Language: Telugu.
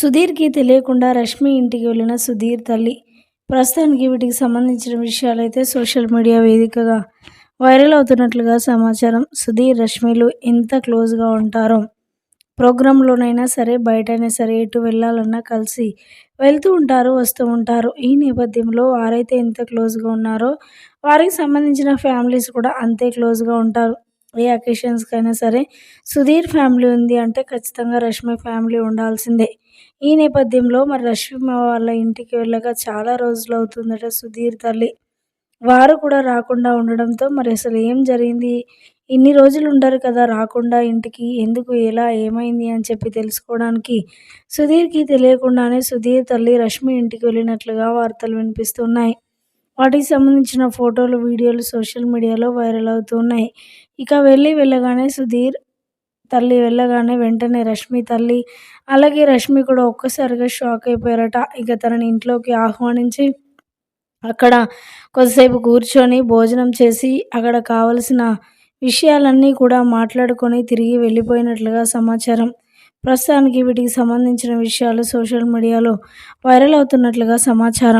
సుధీర్కి తెలియకుండా రష్మి ఇంటికి వెళ్ళిన సుధీర్ తల్లి ప్రస్తుతానికి వీటికి సంబంధించిన విషయాలైతే సోషల్ మీడియా వేదికగా వైరల్ అవుతున్నట్లుగా సమాచారం. సుధీర్ రష్మిలు ఎంత క్లోజ్గా ఉంటారో ప్రోగ్రాంలోనైనా సరే బయటైనా సరే ఎటు వెళ్ళాలన్నా కలిసి వెళ్తూ ఉంటారు వస్తూ ఉంటారు. ఈ నేపథ్యంలో వారైతే ఎంత క్లోజ్గా ఉన్నారో వారికి సంబంధించిన ఫ్యామిలీస్ కూడా అంతే క్లోజ్గా ఉంటారు. ఏ అకేషన్స్కైనా సరే సుధీర్ ఫ్యామిలీ ఉంది అంటే ఖచ్చితంగా రష్మి ఫ్యామిలీ ఉండాల్సిందే. ఈ నేపథ్యంలో మరి రష్మి వాళ్ళ ఇంటికి వెళ్ళక చాలా రోజులు అవుతుందట సుధీర్ తల్లి. వారు కూడా రాకుండా ఉండడంతో మరి అసలు ఏం జరిగింది? ఇన్ని రోజులు ఉండరు కదా రాకుండా ఇంటికి ఎందుకు ఎలా ఏమైంది అని చెప్పి తెలుసుకోవడానికి సుధీర్కి తెలియకుండానే సుధీర్ తల్లి రష్మి ఇంటికి వెళ్ళినట్లుగా వార్తలు వినిపిస్తున్నాయి. వాటికి సంబంధించిన ఫోటోలు వీడియోలు సోషల్ మీడియాలో వైరల్ అవుతున్నాయి ఇక వెళ్ళి వెళ్ళగానే సుధీర్ తల్లి వెళ్ళగానే వెంటనే రష్మి తల్లి అలాగే రష్మి కూడా ఒక్కసారిగా షాక్ అయిపోయారట. ఇక తనని ఇంట్లోకి ఆహ్వానించి అక్కడ కొద్దిసేపు కూర్చొని భోజనం చేసి అక్కడ కావలసిన విషయాలన్నీ కూడా మాట్లాడుకొని తిరిగి వెళ్ళిపోయినట్లుగా సమాచారం. ప్రస్తుతానికి వీటికి సంబంధించిన విషయాలు సోషల్ మీడియాలో వైరల్ అవుతున్నట్లుగా సమాచారం.